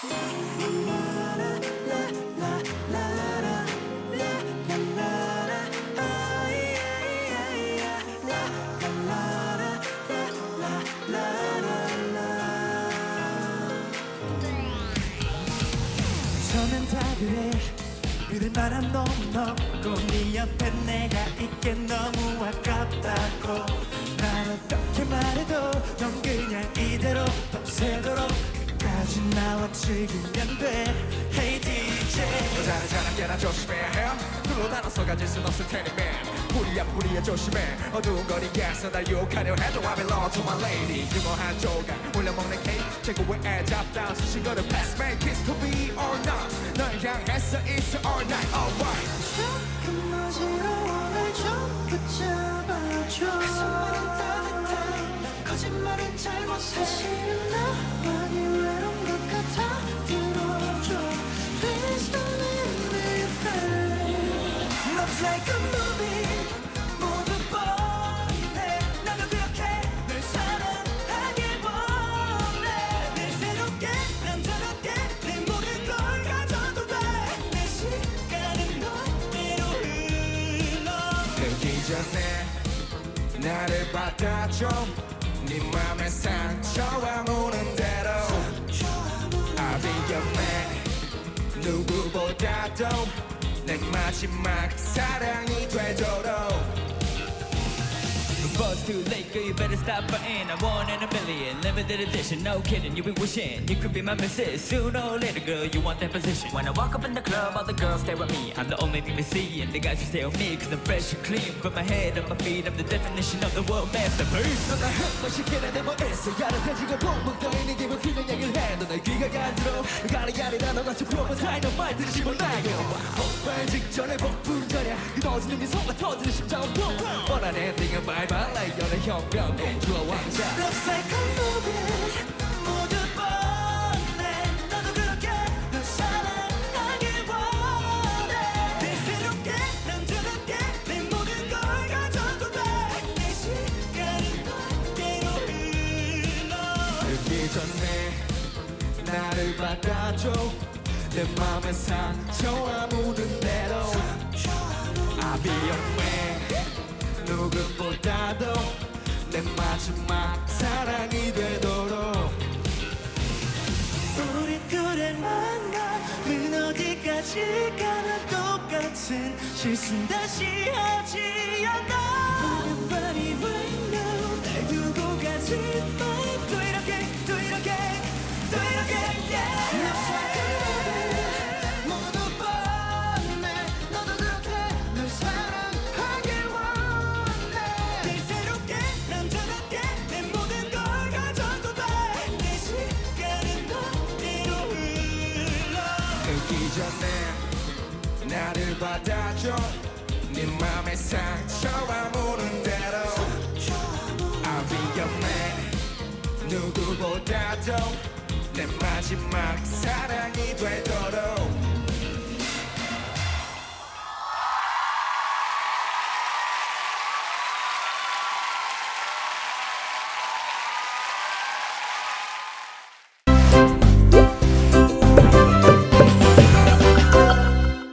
다 그래. 그럴 만한 놈은 없고 네 옆에 내가 있게 너무 아깝다고. 난 어떻게 말해도 즐기면 돼. Hey DJ 여자는 자나깨나 조심해야 해. 둘로 나눠서 가질 순 없을 테니 man. 불이야 불이야 조심해. 어두운 거리에서 날 유혹하려 해도 I belong to my lady. 유머 한 조각 올려먹는 케이크 최고의 애 잡다운 수식어를 pass me kiss to be or not. 널 향해서 있어 all night. Alright. 조금 어지러워 날좀 붙잡아줘. 가슴만은 따뜻해 난 거짓말은 잘못해 사실은 외 전에 나를 받아줘. 네 맘의 상처와 무는 대로. I'll be your man 누구보다도 내 마지막 사랑이 되도록 Buzz too late, girl, you better stop fighting. I'm one in a million, limited edition, no kidding. You be wishing you could be my missus. Sooner or later, girl, you want that position. When I walk up in the club, all the girls stare at me. I'm the only thing they see, and the guys just stare at me, cause I'm fresh and clean. From my head to my feet, I'm the definition of the world masterpiece. 너가 한번 쉽게 내 머리에서 야릇해지고 붕붕 떠있는 기분 그냥 얘기를 해 너의 귀가 간지러 가리가리라 너같이 표본 사이너 말들이 집어나요 폭발 직전에 폭풍전야 그 터지는 미소가 터지는 심장은 쿵 뻔한 엔딩은 바이바이 연애 혁명 공주와 왕자 듣기 전에 나를 받아줘. 내 맘의 상처와 묻은 대로 I'll be your man 누구보다도 내 마지막 사랑이 되도록 우리 둘의 만남은 어디까지 가나 똑같은 실수는 다시 하지 않아 Everybody right now 날 두고 가지 마. 전에 나를 받아줘. 네 맘의 상처와 무는 대로 I'll be your man 누구보다도 내 마지막 사랑이 되도록